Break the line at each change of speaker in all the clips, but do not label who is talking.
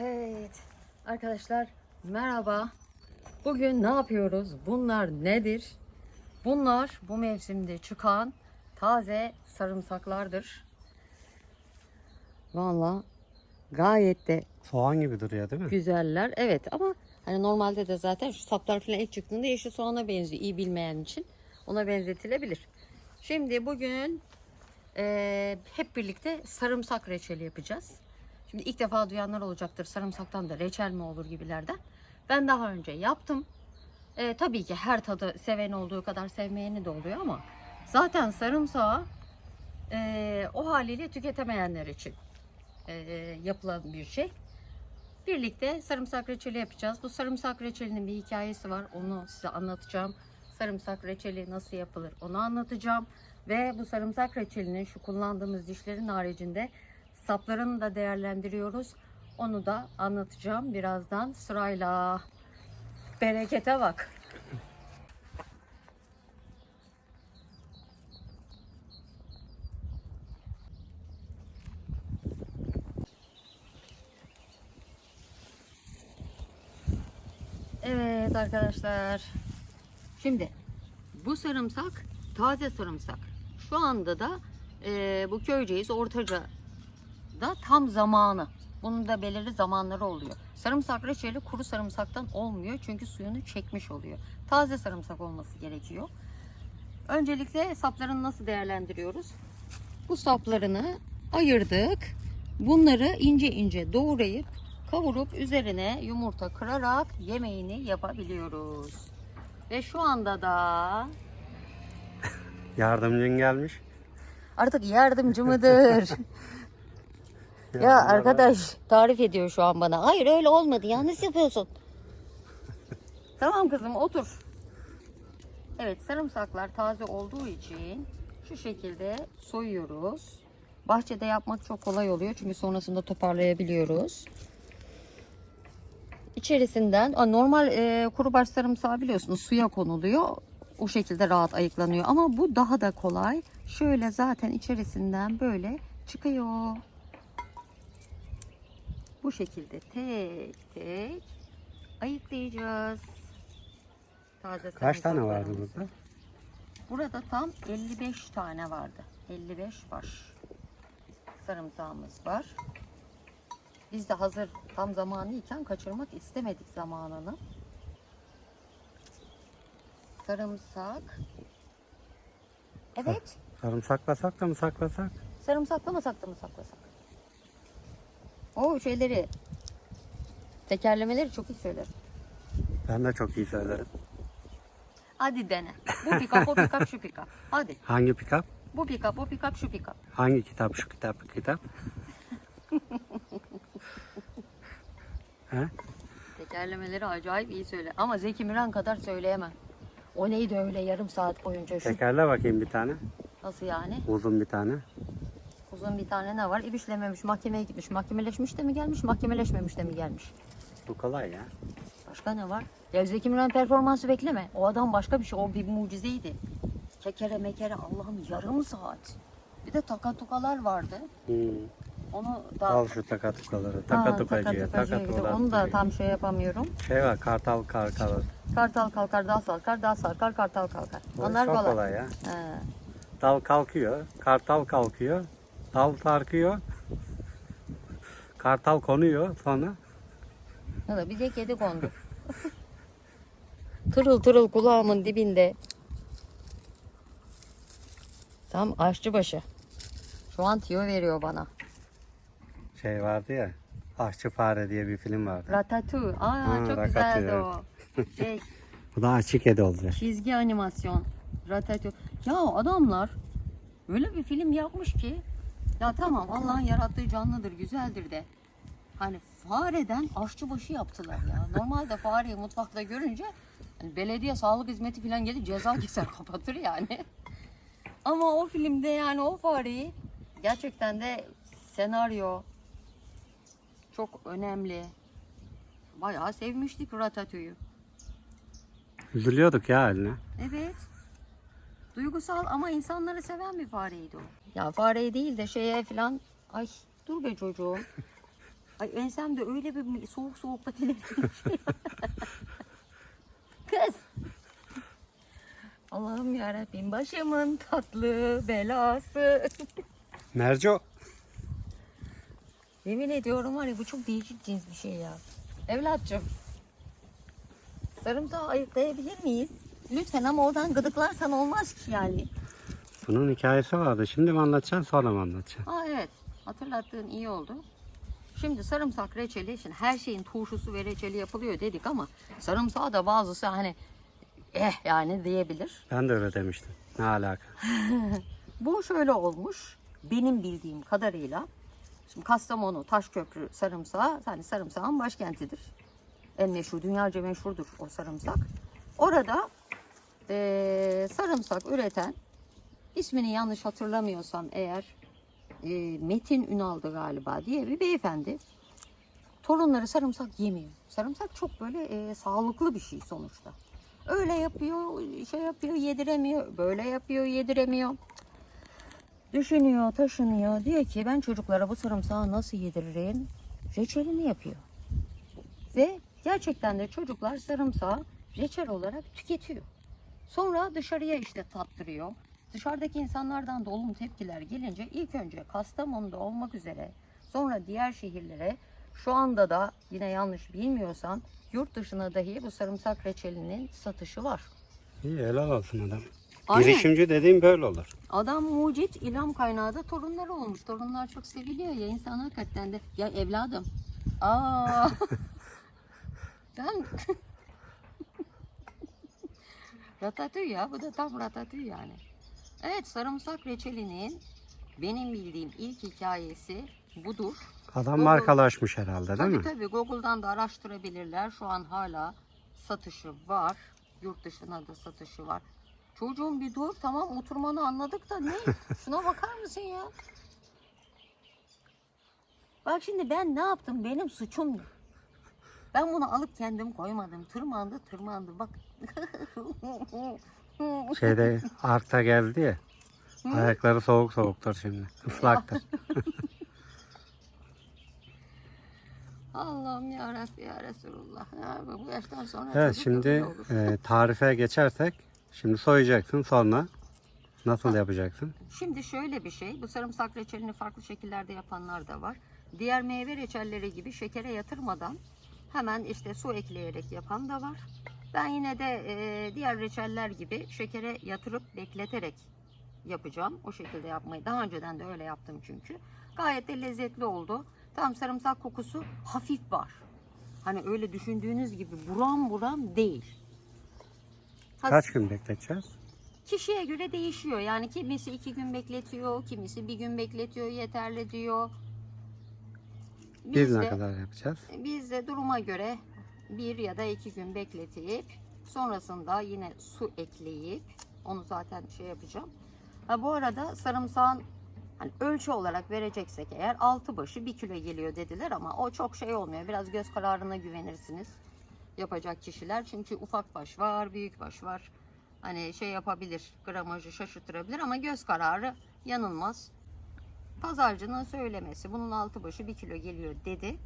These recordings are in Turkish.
Evet arkadaşlar merhaba. Bugün ne yapıyoruz? Bunlar nedir? Bunlar bu mevsimde çıkan taze sarımsaklardır. Valla gayet de
Soğan gibi duruyor değil mi?
güzeller. Evet ama hani normalde de zaten şu saplar falan ilk çıktığında yeşil soğana benziyor. İyi bilmeyen için ona benzetilebilir. Şimdi bugün eee, hep birlikte sarımsak reçeli yapacağız. Şimdi ilk defa duyanlar olacaktır. Sarımsaktan da reçel mi olur gibilerden. Ben daha önce yaptım. Eee, tabii ki her tadı seven olduğu kadar sevmeyeni de oluyor ama zaten sarımsağı eee, o haliyle tüketemeyenler için eee, yapılan bir şey. Birlikte sarımsak reçeli yapacağız. Bu sarımsak reçelinin bir hikayesi var. Onu size anlatacağım. Sarımsak reçeli nasıl yapılır onu anlatacağım. Ve bu sarımsak reçelinin şu kullandığımız dişlerin haricinde saplarını da değerlendiriyoruz. Onu da anlatacağım birazdan sırayla. Berekete bak. Evet arkadaşlar. Şimdi bu sarımsak taze sarımsak. Şu anda da e, bu köyceğiz ortaca da tam zamanı. Bunun da belirli zamanları oluyor. Sarımsak reçeli kuru sarımsaktan olmuyor çünkü suyunu çekmiş oluyor. Taze sarımsak olması gerekiyor. Öncelikle saplarını nasıl değerlendiriyoruz? Bu saplarını ayırdık. Bunları ince ince doğrayıp kavurup üzerine yumurta kırarak yemeğini yapabiliyoruz. Ve şu anda da
Yardımcın gelmiş.
artık yardımcı mıdır? ya arkadaş tarif ediyor şu an bana. Hayır öyle olmadı yanlış yapıyorsun. tamam kızım otur. Evet sarımsaklar taze olduğu için şu şekilde soyuyoruz. Bahçede yapmak çok kolay oluyor çünkü sonrasında toparlayabiliyoruz. İçerisinden normal e, kuru baş sarımsağı biliyorsunuz suya konuluyor. O şekilde rahat ayıklanıyor ama bu daha da kolay. Şöyle zaten içerisinden böyle çıkıyor. Bu şekilde tek tek ayıklayacağız. Taze
Kaç tane vardı burada?
Burada tam 55 tane vardı. 55 baş sarımsağımız var. Biz de hazır tam zamanı iken kaçırmak istemedik zamanını. Sarımsak. Evet.
Sarımsaklasak da mı saklasak?
Sarımsaklamasak da mı saklasak? O şeyleri tekerlemeleri çok iyi söylerim.
Ben de çok iyi söylerim.
Hadi dene. Bu pikap, o pikap, şu pikap. Hadi.
Hangi pikap?
Bu pikap, o pikap, şu pikap.
Hangi kitap? Şu kitap, bu kitap. He?
Tekerlemeleri acayip iyi söyle. Ama Zeki Müren kadar söyleyemem. O neydi öyle yarım saat boyunca şu
Tekerle bakayım bir tane.
nasıl yani?
Uzun bir tane.
Uzun bir tane ne var? İbişlememiş, mahkemeye gitmiş. Mahkemeleşmiş de mi gelmiş, mahkemeleşmemiş de mi gelmiş?
Bu kolay ya.
Başka ne var? Ya Zeki Müren performansı bekleme. O adam başka bir şey. O bir mucizeydi. Kekere mekere Allah'ım yarım saat. Bir de takatukalar vardı.
Hmm.
Onu da...
Al şu takatukaları. Takatukacıya. Takatukalar.
Onu da tam şey yapamıyorum.
Şey var kartal karkalı.
Kartal kalkar, dal sarkar, dal sarkar, kartal kalkar. Onlar kolay.
kolay ya.
He.
Dal kalkıyor. Kartal kalkıyor. Dal sarkıyor. Kartal konuyor sonra.
Ya da bize kedi kondu. tırıl tırıl kulağımın dibinde. Tam aşçıbaşı. Şu an tiyo veriyor bana.
Şey vardı ya. Aşçı Fare diye bir film vardı.
Ratatouille. Aa
Ha,
çok güzeldi
evet.
o. Şey,
Bu da açık edi olacak.
çizgi animasyon. Ratatouille. Ya adamlar öyle bir film yapmış ki ya tamam Allah'ın yarattığı canlıdır, güzeldir de. Hani fareden aşçıbaşı yaptılar ya. Normalde fareyi mutfakta görünce hani belediye sağlık hizmeti falan gelip ceza keser kapatır yani. Ama o filmde yani o fareyi gerçekten de senaryo çok önemli. Bayağı sevmiştik Ratatouille'yu.
Üzülüyorduk ya haline.
Evet. Duygusal ama insanları seven bir fareydi o. Ya fareyi değil de şeye falan... Ay dur be çocuğum. Ay ensemde öyle bir soğuk soğuk patiler. Kız. Allah'ım yarabbim başımın tatlı belası.
Merco.
Yemin ediyorum var ya bu çok değişik cins bir şey ya. Evlatçım. Sarımsağı ayıklayabilir miyiz? Lütfen ama oradan gıdıklarsan olmaz ki yani.
Bunun hikayesi vardı. Şimdi mi anlatacaksın sonra mı anlatacaksın?
Aa evet hatırlattığın iyi oldu. Şimdi sarımsak reçeli, şimdi her şeyin turşusu ve reçeli yapılıyor dedik ama sarımsağı da bazısı hani eh yani diyebilir.
Ben de öyle demiştim. Ne alaka?
Bu şöyle olmuş. Benim bildiğim kadarıyla. Şimdi Kastamonu, Taşköprü sarımsağı hani sarımsağın başkentidir. En meşhur, dünyaca meşhurdur o sarımsak. Orada eee, sarımsak üreten ismini yanlış hatırlamıyorsam eğer eee, Metin Ünal'dı galiba diye bir beyefendi. Torunları sarımsak yemiyor. Sarımsak çok böyle eee, sağlıklı bir şey sonuçta. Öyle yapıyor, şey yapıyor, yediremiyor. Böyle yapıyor, yediremiyor. Düşünüyor, taşınıyor. Diyor ki ben çocuklara bu sarımsağı nasıl yediririm? Reçelini yapıyor. Ve gerçekten de çocuklar sarımsağı reçel olarak tüketiyor. Sonra dışarıya işte tattırıyor. Dışarıdaki insanlardan da olumlu tepkiler gelince ilk önce Kastamonu'da olmak üzere sonra diğer şehirlere şu anda da yine yanlış bilmiyorsam yurt dışına dahi bu sarımsak reçelinin satışı var.
İyi helal olsun adam.
Aynen.
Girişimci dediğim böyle olur.
Adam mucit ilham kaynağı da torunları olmuş. Torunlar çok seviliyor ya insan hakikaten de. Ya evladım. Aa. ben ratatouille ya. Bu da tam ratatouille yani. Evet sarımsak reçelinin benim bildiğim ilk hikayesi budur.
Adam
Google-
markalaşmış herhalde değil
Tabii
mi?
tabii Google'dan da araştırabilirler. Şu an hala satışı var. Yurt dışına da satışı var. Çocuğum bir dur tamam oturmanı anladık da ne? Şuna bakar mısın ya? Bak şimdi ben ne yaptım? Benim suçum? Ben bunu alıp kendim koymadım. Tırmandı tırmandı bak.
Şeyde Ark'ta geldi ya. Ayakları soğuk soğuktur şimdi. Islaktır.
Allah'ım ya Rabbi ya Resulullah. Ya bu yaştan sonra
Evet
çocuk
şimdi
olur.
e, tarife geçersek şimdi soyacaksın sonra nasıl yapacaksın?
Şimdi şöyle bir şey, bu sarımsak reçelini farklı şekillerde yapanlar da var. Diğer meyve reçelleri gibi şekere yatırmadan hemen işte su ekleyerek yapan da var. Ben yine de e, diğer reçeller gibi şekere yatırıp bekleterek yapacağım. O şekilde yapmayı daha önceden de öyle yaptım çünkü. Gayet de lezzetli oldu. Tam sarımsak kokusu hafif var. Hani öyle düşündüğünüz gibi buram buram değil. Has-
Kaç gün bekleteceğiz?
Kişiye göre değişiyor. Yani kimisi iki gün bekletiyor, kimisi bir gün bekletiyor yeterli diyor.
Biz
Biz
ne
de,
kadar yapacağız?
biz de duruma göre bir ya da iki gün bekletip sonrasında yine su ekleyip onu zaten şey yapacağım. Ha, bu arada sarımsağın hani ölçü olarak vereceksek eğer altı başı bir kilo geliyor dediler ama o çok şey olmuyor. Biraz göz kararına güvenirsiniz yapacak kişiler. Çünkü ufak baş var, büyük baş var. Hani şey yapabilir, gramajı şaşırtırabilir ama göz kararı yanılmaz. Pazarcının söylemesi bunun altı başı bir kilo geliyor dedi.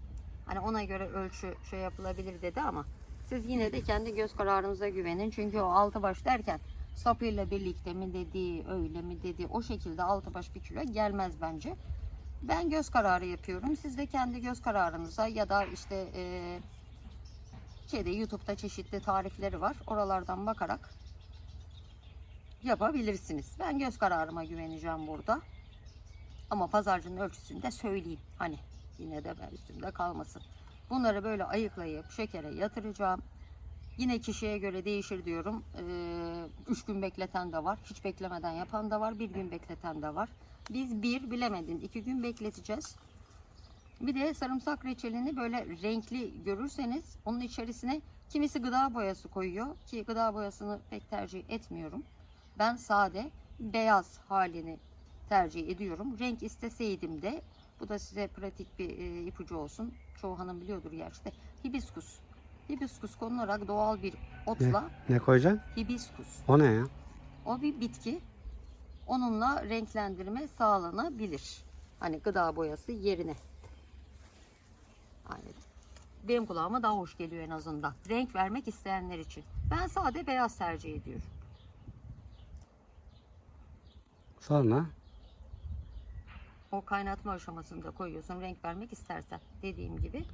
Hani ona göre ölçü şey yapılabilir dedi ama siz yine de kendi göz kararınıza güvenin. Çünkü o altı baş derken sapıyla birlikte mi dedi, öyle mi dedi o şekilde altı baş bir kilo gelmez bence. Ben göz kararı yapıyorum. Siz de kendi göz kararınıza ya da işte eee şeyde YouTube'da çeşitli tarifleri var. Oralardan bakarak yapabilirsiniz. Ben göz kararıma güveneceğim burada. Ama pazarcının ölçüsünü de söyleyeyim. Hani yine de ben üstümde kalmasın. Bunları böyle ayıklayıp şekere yatıracağım. Yine kişiye göre değişir diyorum. 3 gün bekleten de var. Hiç beklemeden yapan da var. Bir gün bekleten de var. Biz bir bilemedin iki gün bekleteceğiz. Bir de sarımsak reçelini böyle renkli görürseniz onun içerisine kimisi gıda boyası koyuyor ki gıda boyasını pek tercih etmiyorum. Ben sade beyaz halini tercih ediyorum. Renk isteseydim de bu da size pratik bir e, ipucu olsun. Çoğu hanım biliyordur gerçi de. Hibiskus. Hibiskus konularak doğal bir otla
Ne koyacaksın?
hibiskus.
O ne ya?
O bir bitki. Onunla renklendirme sağlanabilir. Hani gıda boyası yerine. benim kulağıma daha hoş geliyor en azından. Renk vermek isteyenler için. Ben sade beyaz tercih ediyorum.
Sonra
O kaynatma aşamasında koyuyorsun renk vermek istersen. Dediğim gibi.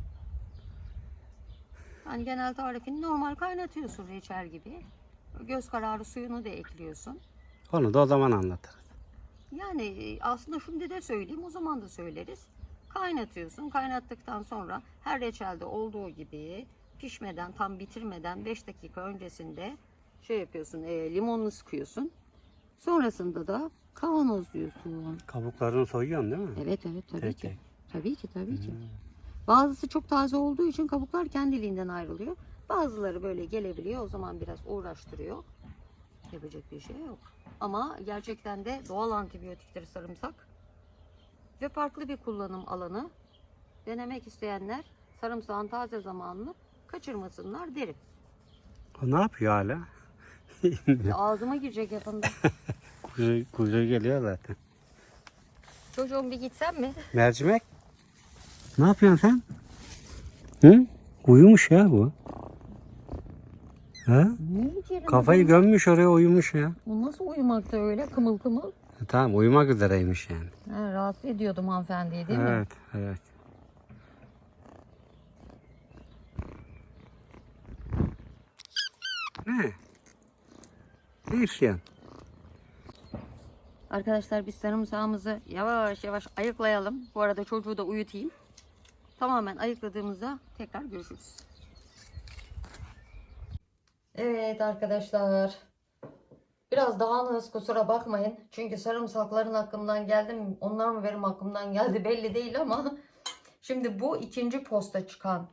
Hani genel tarifini normal kaynatıyorsun reçel gibi. Göz kararı suyunu da ekliyorsun.
onu da o zaman anlatırız.
Yani e, aslında şimdi de söyleyeyim o zaman da söyleriz. Kaynatıyorsun. Kaynattıktan sonra her reçelde olduğu gibi pişmeden tam bitirmeden 5 dakika öncesinde şey yapıyorsun e, limonunu sıkıyorsun. Sonrasında da kavanozluyorsun.
Kabuklarını soyuyorsun değil mi?
Evet evet tabii
Tek
ki.
tek.
Tabii ki tabii ki. Bazısı çok taze olduğu için kabuklar kendiliğinden ayrılıyor. Bazıları böyle gelebiliyor. O zaman biraz uğraştırıyor. Yapacak bir şey yok. Ama gerçekten de doğal antibiyotiktir sarımsak. Ve farklı bir kullanım alanı. Denemek isteyenler sarımsağın taze zamanını kaçırmasınlar derim.
O ne yapıyor hala?
Ağzıma girecek yakında.
Kuyruğu, kuyruğu geliyor zaten.
Çocuğum bir gitsem mi?
Mercimek. Ne yapıyorsun sen? Hı? Uyumuş ya bu. Ha? Kafayı gömmüş oraya uyumuş ya.
Bu nasıl uyumakta öyle kımıl kımıl?
E, Tamam uyumak üzereymiş yani.
Ha, rahatsız ediyordum hanımefendiyi değil mi?
evet, evet. Ne? Ne istiyorsun?
Arkadaşlar biz sarımsağımızı yavaş yavaş ayıklayalım. Bu arada çocuğu da uyutayım. Tamamen ayıkladığımızda tekrar görüşürüz. Evet arkadaşlar. Biraz dağınığız kusura bakmayın. Çünkü sarımsakların hakkımdan geldi mi? Onlar mı benim hakkımdan geldi belli değil ama. Şimdi bu ikinci posta çıkan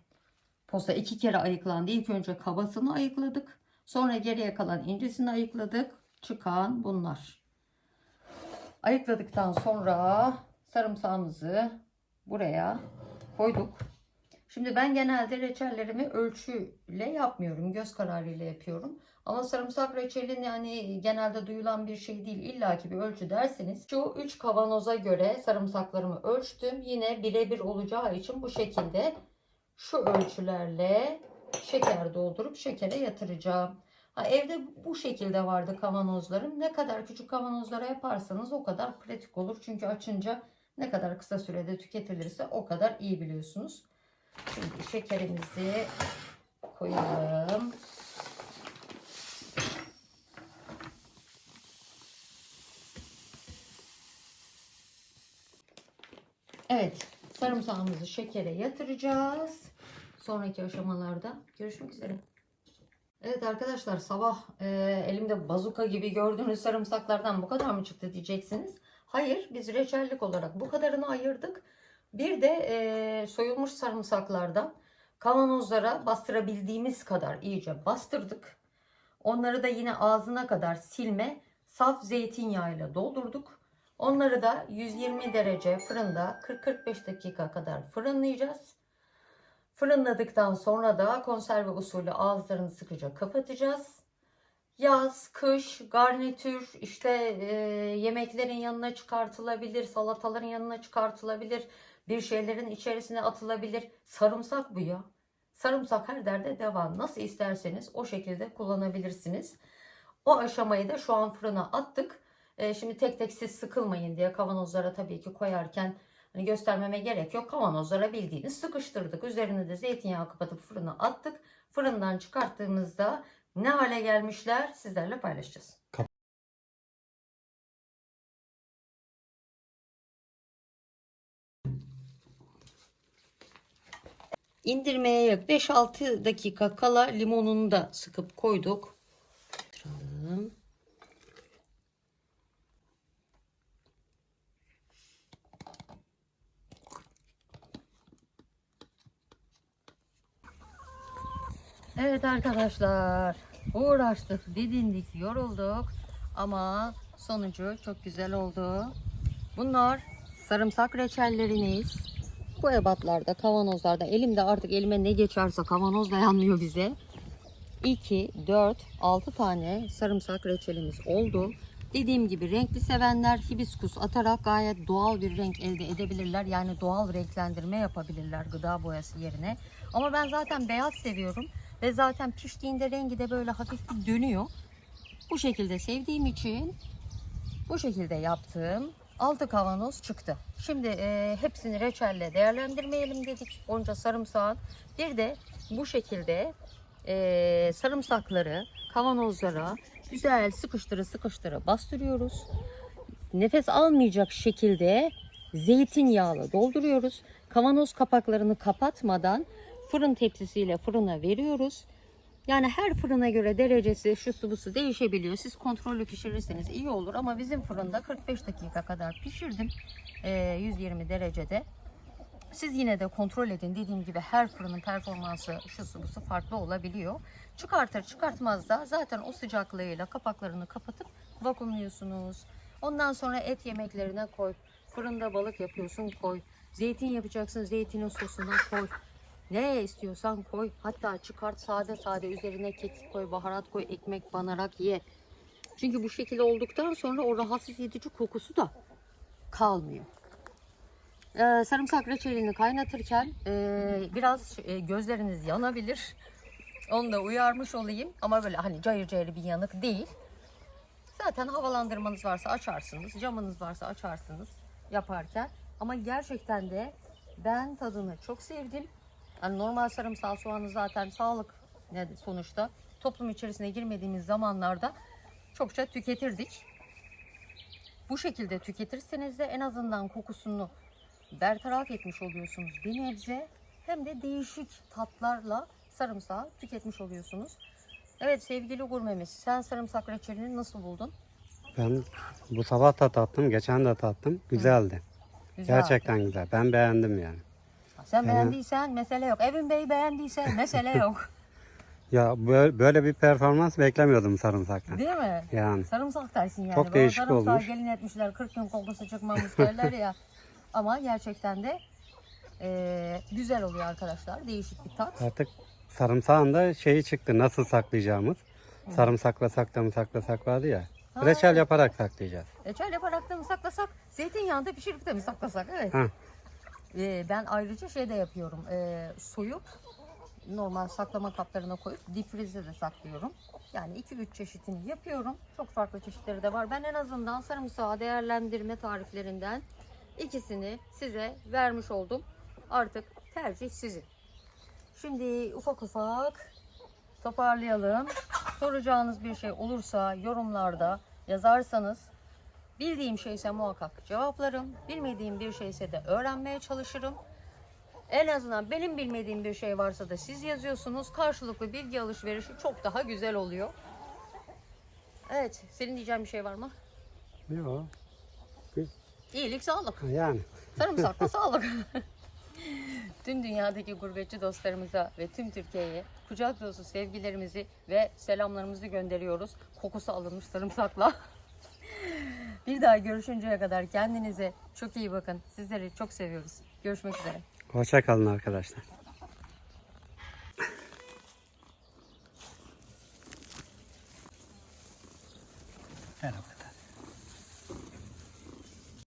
posta iki kere ayıklandı. İlk önce kabasını ayıkladık. Sonra geriye kalan incisini ayıkladık. Çıkan bunlar. Ayıkladıktan sonra sarımsağımızı buraya koyduk. Şimdi ben genelde reçellerimi ölçüyle yapmıyorum. Göz kararıyla yapıyorum. Ama sarımsak reçelin yani genelde duyulan bir şey değil. İlla ki bir ölçü derseniz. Şu 3 kavanoza göre sarımsaklarımı ölçtüm. Yine birebir olacağı için bu şekilde şu ölçülerle şeker doldurup şekere yatıracağım. Ha, evde bu şekilde vardı kavanozlarım. Ne kadar küçük kavanozlara yaparsanız o kadar pratik olur. Çünkü açınca ne kadar kısa sürede tüketilirse o kadar iyi biliyorsunuz. Şimdi şekerimizi koyalım. Evet, sarımsağımızı şekere yatıracağız. Sonraki aşamalarda görüşmek üzere. Evet arkadaşlar sabah e, elimde bazuka gibi gördüğünüz sarımsaklardan bu kadar mı çıktı diyeceksiniz. Hayır biz reçellik olarak bu kadarını ayırdık. Bir de e, soyulmuş sarımsaklardan kavanozlara bastırabildiğimiz kadar iyice bastırdık. Onları da yine ağzına kadar silme saf zeytinyağıyla doldurduk. Onları da 120 derece fırında 40-45 dakika kadar fırınlayacağız. Fırınladıktan sonra da konserve usulü ağızlarını sıkıca kapatacağız. Yaz, kış, garnitür, işte e, yemeklerin yanına çıkartılabilir, salataların yanına çıkartılabilir, bir şeylerin içerisine atılabilir. Sarımsak bu ya. Sarımsak her derde devam. Nasıl isterseniz o şekilde kullanabilirsiniz. O aşamayı da şu an fırına attık. E, şimdi tek tek siz sıkılmayın diye kavanozlara tabii ki koyarken Hani göstermeme gerek yok. Kavanozlara bildiğiniz sıkıştırdık. Üzerine de zeytinyağı kapatıp fırına attık. Fırından çıkarttığımızda ne hale gelmişler sizlerle paylaşacağız. İndirmeye yak 5-6 dakika kala limonunu da sıkıp koyduk. Evet arkadaşlar uğraştık, didindik, yorulduk ama sonucu çok güzel oldu. Bunlar sarımsak reçelleriniz. Bu ebatlarda, kavanozlarda elimde artık elime ne geçerse kavanoz dayanmıyor bize. 2, 4, 6 tane sarımsak reçelimiz oldu. Dediğim gibi renkli sevenler hibiskus atarak gayet doğal bir renk elde edebilirler. Yani doğal renklendirme yapabilirler gıda boyası yerine. Ama ben zaten beyaz seviyorum ve zaten piştiğinde rengi de böyle hafif bir dönüyor. Bu şekilde sevdiğim için bu şekilde yaptım. Altı kavanoz çıktı. Şimdi e, hepsini reçelle değerlendirmeyelim dedik. Onca sarımsağın. Bir de bu şekilde e, sarımsakları kavanozlara güzel sıkıştırı sıkıştırı bastırıyoruz. Nefes almayacak şekilde zeytinyağlı dolduruyoruz. Kavanoz kapaklarını kapatmadan fırın tepsisiyle fırına veriyoruz. Yani her fırına göre derecesi şu busu değişebiliyor. Siz kontrollü pişirirseniz iyi olur ama bizim fırında 45 dakika kadar pişirdim. Ee, 120 derecede. Siz yine de kontrol edin. Dediğim gibi her fırının performansı şu busu farklı olabiliyor. Çıkartır çıkartmaz da zaten o sıcaklığıyla kapaklarını kapatıp vakumluyorsunuz. Ondan sonra et yemeklerine koy. Fırında balık yapıyorsun koy. Zeytin yapacaksın zeytinin sosuna koy. Nereye istiyorsan koy. Hatta çıkart sade sade üzerine kekik koy, baharat koy, ekmek banarak ye. Çünkü bu şekilde olduktan sonra o rahatsız edici kokusu da kalmıyor. Ee, sarımsak reçelini kaynatırken e, biraz e, gözleriniz yanabilir. Onu da uyarmış olayım. Ama böyle hani cayır cayır bir yanık değil. Zaten havalandırmanız varsa açarsınız. Camınız varsa açarsınız yaparken. Ama gerçekten de ben tadını çok sevdim. Yani normal sarımsağı soğanı zaten sağlık sonuçta toplum içerisine girmediğimiz zamanlarda çokça tüketirdik. Bu şekilde tüketirseniz de en azından kokusunu bertaraf etmiş oluyorsunuz bir nebze. Hem de değişik tatlarla sarımsağı tüketmiş oluyorsunuz. Evet sevgili gurmemiz sen sarımsak reçelini nasıl buldun?
Ben bu sabah da tattım, geçen de tattım. Güzeldi.
Güzel.
Gerçekten güzel. Ben beğendim yani.
Sen
Yani-
beğendiysen mesele yok. Evin Bey beğendiyse mesele yok.
Ya böyle, böyle bir performans beklemiyordum sarımsaktan.
Değil mi?
Yani
Sarımsak dersin yani.
Çok
Bana
değişik
sarımsağı
olmuş.
gelin etmişler 40 gün kokusu çıkmamış derler ya. Ama gerçekten de eee, güzel oluyor arkadaşlar. Değişik bir tat.
artık sarımsağın da şeyi çıktı. Nasıl saklayacağımız. Sarımsakla sakla mı saklasak vardı ya.
Ha.
Reçel yaparak saklayacağız.
Reçel yaparak da mı saklasak? Zeytinyağında pişirip de mi saklasak? Evet.
Ha.
Eee, ben ayrıca şey de yapıyorum. Eee, soyup normal saklama kaplarına koyup difrize de saklıyorum. Yani 2-3 çeşitini yapıyorum. Çok farklı çeşitleri de var. Ben en azından sarımsağı değerlendirme tariflerinden ikisini size vermiş oldum. Artık tercih sizin. Şimdi ufak ufak toparlayalım. Soracağınız bir şey olursa yorumlarda yazarsanız bildiğim şeyse muhakkak cevaplarım. Bilmediğim bir şeyse de öğrenmeye çalışırım. En azından benim bilmediğim bir şey varsa da siz yazıyorsunuz. Karşılıklı bilgi alışverişi çok daha güzel oluyor. Evet, senin diyeceğin bir şey var mı?
Yok.
İyilik, sağlık.
Yani.
Sarımsakla sağlık. tüm dünyadaki gurbetçi dostlarımıza ve tüm Türkiye'ye kucak dolusu sevgilerimizi ve selamlarımızı gönderiyoruz. Kokusu alınmış sarımsakla. Bir daha görüşünceye kadar kendinize çok iyi bakın. Sizleri çok seviyoruz. Görüşmek üzere.
Hoşça kalın arkadaşlar.